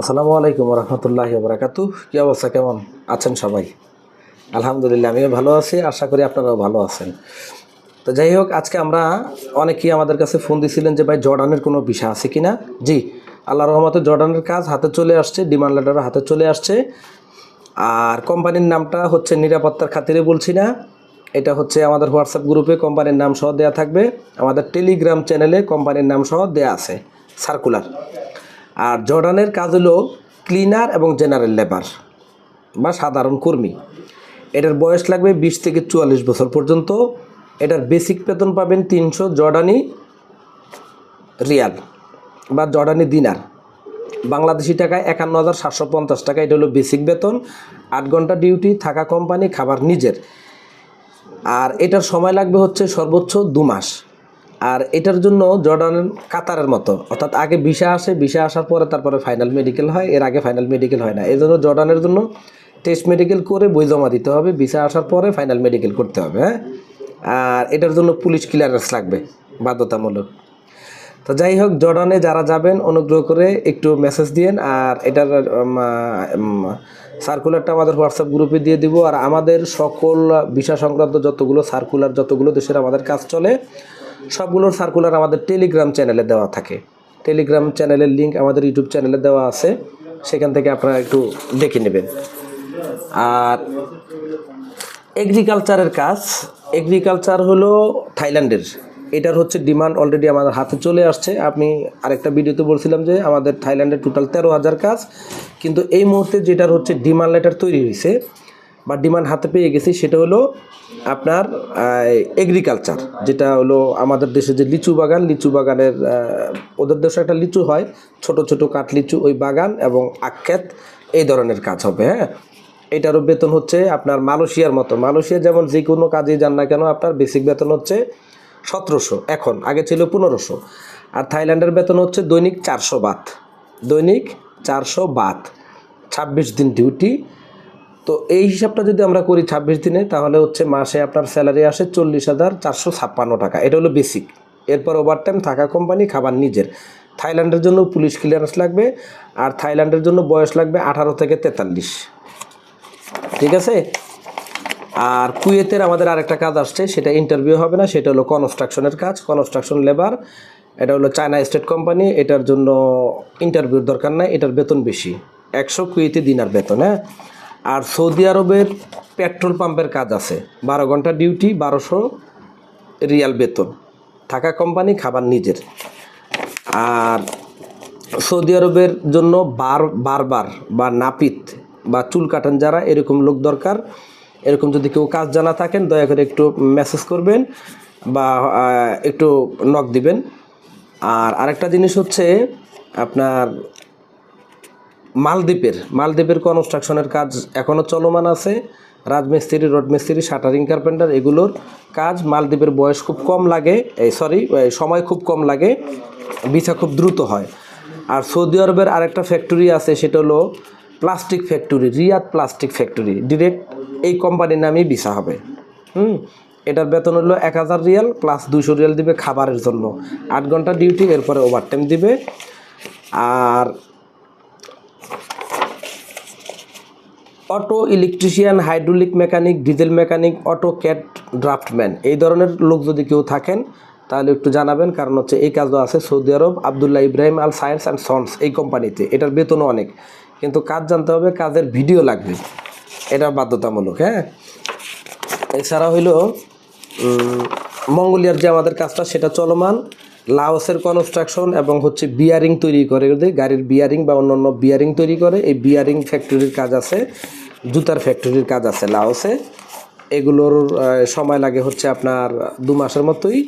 আসসালামু আলাইকুম রহমতুল্লাহ বরাকাতু কী অবস্থা, কেমন আছেন সবাই? আলহামদুলিল্লাহ, আমিও ভালো আছি, আশা করি আপনারাও ভালো আছেন। তো যাই হোক, আজকে আমরা অনেকেই আমাদের কাছে ফোন দিছিলেন যে, ভাই, জর্ডানের কোনো বিষয় আছে কি না জি আল্লাহ রহমতে জর্ডানের কাজ হাতে চলে আসছে, ডিমান্ড লেটার হাতে চলে আসছে। আর কোম্পানির নামটা হচ্ছে নিরাপত্তার খাতিরে বলছি না। এটা হচ্ছে আমাদের হোয়াটসঅ্যাপ গ্রুপে কোম্পানির নাম সহ দেওয়া থাকবে। আমাদের টেলিগ্রাম চ্যানেলে কোম্পানির নাম সহ দেওয়া আছে, সার্কুলার। আর জর্ডানের কাজ হলো ক্লিনার এবং জেনারেল লেবার বা সাধারণ কর্মী। এটার বয়স লাগবে বিশ থেকে চুয়াল্লিশ বছর পর্যন্ত। এটার বেসিক বেতন পাবেন তিনশো জর্ডানি রিয়াল বা জর্ডানি দিনার। বাংলাদেশি টাকায় একান্ন হাজার সাতশো পঞ্চাশ টাকা, এটা হলো বেসিক বেতন। আট ঘণ্টা ডিউটি থাকা কোম্পানি খাবার নিজের। আর এটার সময় লাগবে হচ্ছে সর্বোচ্চ দু মাস। আর এটার জন্য জর্ডান কাতারের মতো। অর্থাৎ আগে ভিসা আসে, ভিসা আসার পরে তারপরে ফাইনাল মেডিকেল হয়, এর আগে ফাইনাল মেডিকেল হয় না। এই জন্য জর্ডানের জন্য টেস্ট মেডিকেল করে বই জমা দিতে হবে, ভিসা আসার পরে ফাইনাল মেডিকেল করতে হবে হ্যাঁ? আর এটার জন্য পুলিশ ক্লিয়ারেন্স লাগবে, বাধ্যতামূলক। তো যাই হোক, জর্ডানে যারা যাবেন, অনুগ্রহ করে একটু মেসেজ দিয়েন, আর এটার সার্কুলারটা আমাদের হোয়াটসঅ্যাপ গ্রুপে দিয়ে দিব। আর আমাদের সকল বিষয় সংক্রান্ত যতগুলো সার্কুলার যতগুলো দেশের আমাদের কাজ চলে সবগুলোর সার্কুলার আমাদের টেলিগ্রাম চ্যানেলে দেওয়া থাকে। টেলিগ্রাম চ্যানেলের লিঙ্ক আমাদের ইউটিউব চ্যানেলে দেওয়া আছে। সেখান থেকে আপনারা একটু দেখে নেবেন। আর এগ্রিকালচারের কাজ। এগ্রিকালচার হলো থাইল্যান্ডের। এটার হচ্ছে ডিমান্ড অলরেডি আমাদের হাতে চলে আসছে। আমি আরেকটা ভিডিওতে বলছিলাম যে আমাদের থাইল্যান্ডের টোটাল তেরো হাজার কাজ। কিন্তু এই মুহূর্তে যেটার হচ্ছে ডিমান্ড লেটার তৈরি হয়েছে বা ডিমান্ড হাতে পেয়ে গেছি সেটা হলো আপনার এগ্রিকালচার যেটা হলো আমাদের দেশে যে লিচু বাগান, লিচু বাগানের ওদের দেশে একটা লিচু হয়, ছোট ছোট কাঠ লিচু, ওই বাগান এবং আখ্যাত এই ধরনের কাজ হবে হ্যাঁ? এটারও বেতন হচ্ছে আপনার মালয়েশিয়ার মতো, মালয়েশিয়া যেমন যে কোনো কাজে যান না কেন, আপনার বেসিক বেতন হচ্ছে সতেরোশো, এখন, আগে ছিল পনেরোশো, আর থাইল্যান্ডের বেতন হচ্ছে দৈনিক চারশো বাত, দৈনিক চারশো বাত, ছাব্বিশ দিন ডিউটি তো এই হিসাবটা যদি আমরা করি ছাব্বিশ দিনে, তাহলে হচ্ছে মাসে আপনার স্যালারি আসে চল্লিশ হাজার চারশো ছাপ্পান্ন টাকা। এটা হলো বেসিক এরপর ওভারটাইম থাকা কোম্পানি খাবার নিজের। থাইল্যান্ডের জন্য পুলিশ ক্লিয়ারেন্স লাগবে, আর থাইল্যান্ডের জন্য বয়স লাগবে আঠারো থেকে তেতাল্লিশ। ঠিক আছে? আর কুয়েতের আমাদের আরেকটা কাজ আসছে, সেটা ইন্টারভিউ হবে না, সেটা হলো কনস্ট্রাকশনের কাজ কনস্ট্রাকশন লেবার এটা হলো চায়না স্টেট কোম্পানি এটার জন্য ইন্টারভিউর দরকার নাই, এটার বেতন বেশি। একশো কুয়েতি দিনার বেতন হ্যাঁ? আর সৌদি আরবের পেট্রোল পাম্পের কাজ আছে। বারো ঘণ্টা ডিউটি, বারোশো রিয়াল বেতন। থাকা কোম্পানি, খাবার নিজের। আর সৌদি আরবের জন্য বার, বারবার বা নাপিত বা চুল কাটান যারা, এরকম লোক দরকার। এরকম যদি কেউ কাজ জানা থাকেন, দয়া করে একটু মেসেজ করবেন বা একটু নক দিবেন। আর আরেকটা জিনিস হচ্ছে আপনার মালদ্বীপের মালদ্বীপের কনস্ট্রাকশনের কাজ এখনও চলমান আছে। রাজমিস্ত্রি রড মিস্ত্রি শাটারিং কার্পেন্টার এগুলোর কাজ মালদ্বীপের বয়স খুব কম লাগে, এই সরি সময় খুব কম লাগে, বিছা খুব দ্রুত হয়। আর সৌদি আরবের আরেকটা ফ্যাক্টরি আছে, সেটা হলো plastic factory Riyadh plastic factory direct এই কোম্পানির নামেই ভিসা হবে। হুম, এটার বেতন হলো এক হাজার রিয়াল প্লাস দুশো রিয়াল দিবে খাবারের জন্য। আট ঘণ্টা ডিউটি এরপরে ওভারটাইম দিবে। আর auto electrician, hydraulic mechanic, diesel mechanic, AutoCAD draftsman. এই ধরনের লোক যদি কেউ থাকেন, তাহলে একটু জানাবেন, কারণ হচ্ছে এই কাজও আছে Saudi Arab, Abdullah Ibrahim Al science and sons, এই কোম্পানিতে। এটার বেতনও অনেক। কিন্তু কাজ জানতে হবে, কাজের ভিডিও লাগবে। এটা বাধ্যতামূলক হ্যাঁ? এছাড়া হইল মঙ্গোলিয়ার যে আমাদের কাজটা, সেটা চলমান। লাওসের কনস্ট্রাকশন এবং হচ্ছে বিয়ারিং তৈরি করে, গাড়ির বিয়ারিং বা অন্যান্য বিয়ারিং তৈরি করে। এই বিয়ারিং ফ্যাক্টরির কাজ আছে। জুতার ফ্যাক্টরির কাজ আছে লাওসে। এগুলোর সময় লাগে হচ্ছে আপনার দু মাসের মতোই।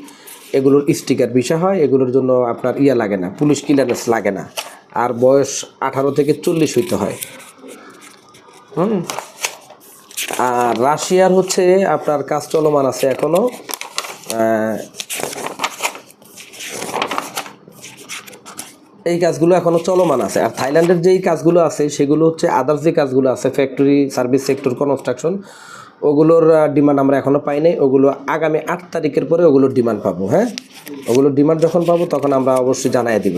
এগুলোর স্টিকার বিষয় হয়, এগুলোর জন্য আপনার ইয়া লাগে না পুলিশ ক্লিয়ারেন্স লাগে না। আর বয়স আঠারো থেকে চল্লিশ হইতে হয়। হুম? আর রাশিয়ার হচ্ছে আপনার কাজ চলমান আছে এখনও এই কাজগুলো এখনও চলমান আছে। আর থাইল্যান্ডের যেই কাজগুলো আছে, সেগুলো হচ্ছে আদার্স যে কাজগুলো আছে ফ্যাক্টরি সার্ভিস সেক্টর কনস্ট্রাকশন ওগুলোর ডিমান্ড আমরা এখনও পাই নাই। ওগুলো আগামী আট তারিখের পরে ওগুলোর ডিমান্ড পাবো হ্যাঁ? ওগুলোর ডিমান্ড যখন পাবো, তখন আমরা অবশ্যই জানাই দিব।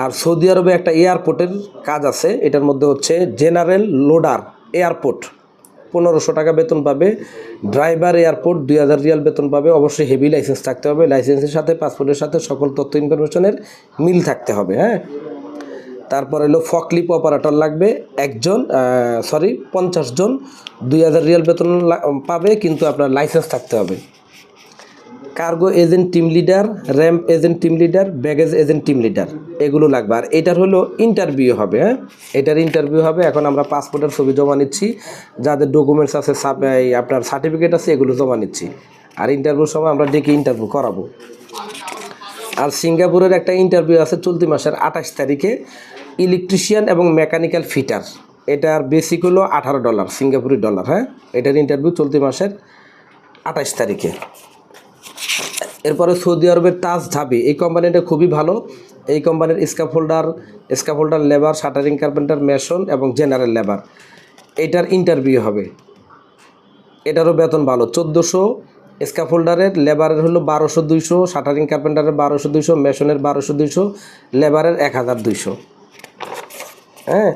আর সৌদি আরবে একটা এয়ারপোর্টের কাজ আছে, এটার মধ্যে হচ্ছে জেনারেল লোডার এয়ারপোর্ট পনেরোশো টাকা বেতন পাবে। ড্রাইভার এয়ারপোর্ট দুই হাজার রিয়াল বেতন পাবে। অবশ্যই হেভি লাইসেন্স থাকতে হবে। লাইসেন্সের সাথে পাসপোর্টের সাথে সকল তথ্য ইনফরমেশনের মিল থাকতে হবে হ্যাঁ? তারপর এলো ফকলিপ অপারেটর লাগবে। একজন সরি পঞ্চাশ জন দুই হাজার রিয়াল বেতন পাবে, কিন্তু আপনার লাইসেন্স থাকতে হবে। Cargo agent team leader, ramp agent team leader, baggage agent team leader, এগুলো লাগবে। আর এটার হলো ইন্টারভিউ হবে হ্যাঁ? এটার ইন্টারভিউ হবে, এখন আমরা পাসপোর্টের ছবি জমা নিচ্ছি, যাদের ডকুমেন্টস আছে আপনার সার্টিফিকেট আছে, এগুলো জমা নিচ্ছি। আর ইন্টারভিউর সময় আমরা ডেকে ইন্টারভিউ করাবো। আর সিঙ্গাপুরের একটা ইন্টারভিউ আছে চলতি মাসের আঠাশ তারিখে, ইলেকট্রিশিয়ান এবং মেকানিক্যাল ফিটার। এটার বেসিক হলো আঠারো ডলার, সিঙ্গাপুরি ডলার হ্যাঁ? এটার ইন্টারভিউ চলতি মাসের আঠাশ তারিখে। এরপরে সৌদি আরবের তাজ ধাবি এই কোম্পানিটা খুবই ভালো। এই কোম্পানির scaffolder scaffolder labour shuttering carpenter mason এবং জেনারেল লেবার এটার ইন্টারভিউ হবে। এটারও বেতন ভালো। চোদ্দোশো স্কাফোল্ডারের লেবারের হলো বারোশো দুইশো শাটারিং কার্পেন্টারের বারোশো দুইশো মেশনের বারোশো দুইশো লেবারের এক হাজার দুইশো। হ্যাঁ?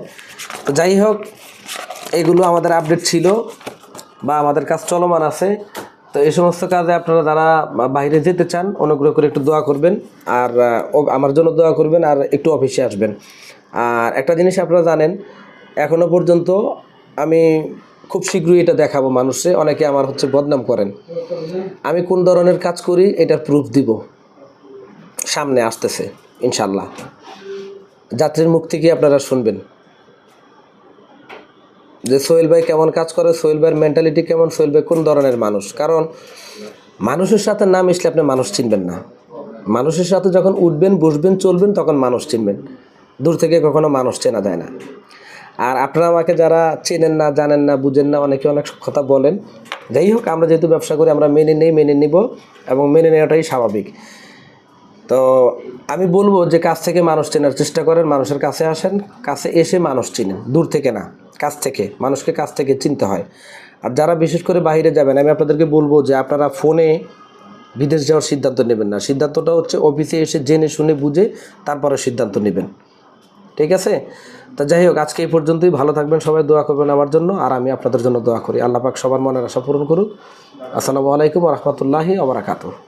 তো যাই হোক, এগুলো আমাদের আপডেট ছিল বা আমাদের কাজ চলমান আছে। তো এই সমস্ত কাজে আপনারা যারা বাইরে যেতে চান, অনুগ্রহ করে একটু দোয়া করবেন আর আমার জন্য দোয়া করবেন আর একটু অফিসে আসবেন। আর একটা জিনিস আপনারা জানেন, এখনও পর্যন্ত আমি খুব শীঘ্রই এটা দেখাবো মানুষে, অনেকে আমার হচ্ছে বদনাম করেন। আমি কোন ধরনের কাজ করি, এটার প্রুফ দিব। সামনে আসতেছে, ইনশাল্লাহ। যাত্রীর মুখ থেকে আপনারা শুনবেন। যে সোহেল ভাই কেমন কাজ করে, সোহেল ভাইয়ের মেন্টালিটি কেমন, সোহেল ভাই কোন ধরনের মানুষ? কারণ মানুষের সাথে না মিশলে আপনি মানুষ চিনবেন না। মানুষের সাথে যখন উঠবেন, বসবেন, চলবেন, তখন মানুষ চিনবেন। দূর থেকে কখনো মানুষ চেনা যায় না। আর আপনারা আমাকে যারা চেনেন না, জানেন না, বুঝেন না, অনেকে অনেক কথা বলেন। যাই হোক, আমরা যেহেতু ব্যবসা করি, আমরা মেনে নেই, মেনে নিব এবং মেনে নেওয়াটাই স্বাভাবিক। তো আমি বলব যে, কাছ থেকে মানুষ চেনার চেষ্টা করেন, মানুষের কাছে আসেন, কাছে এসে মানুষ চিনেন, দূর থেকে না। কাছ থেকে, মানুষকে কাছ থেকে চিনতে হয়। আর যারা বিশেষ করে বাইরে যাবেন, আমি আপনাদেরকে বলব যে আপনারা ফোনে বিদেশ যাওয়ার সিদ্ধান্ত নেবেন না। সিদ্ধান্তটা হচ্ছে অফিসে এসে জেনে শুনে বুঝে তারপরে সিদ্ধান্ত নেবেন। ঠিক আছে? তা যাই হোক, আজকে এই পর্যন্তই। ভালো থাকবেন, সবাই দোয়া করবেন আমার জন্য। আর আমি আপনাদের জন্য দোয়া করি। আল্লাহ পাক সবার মনের আশা পূরণ করুক। আসসালামু আলাইকুম রহমতুল্লাহি আবরাকাতুহ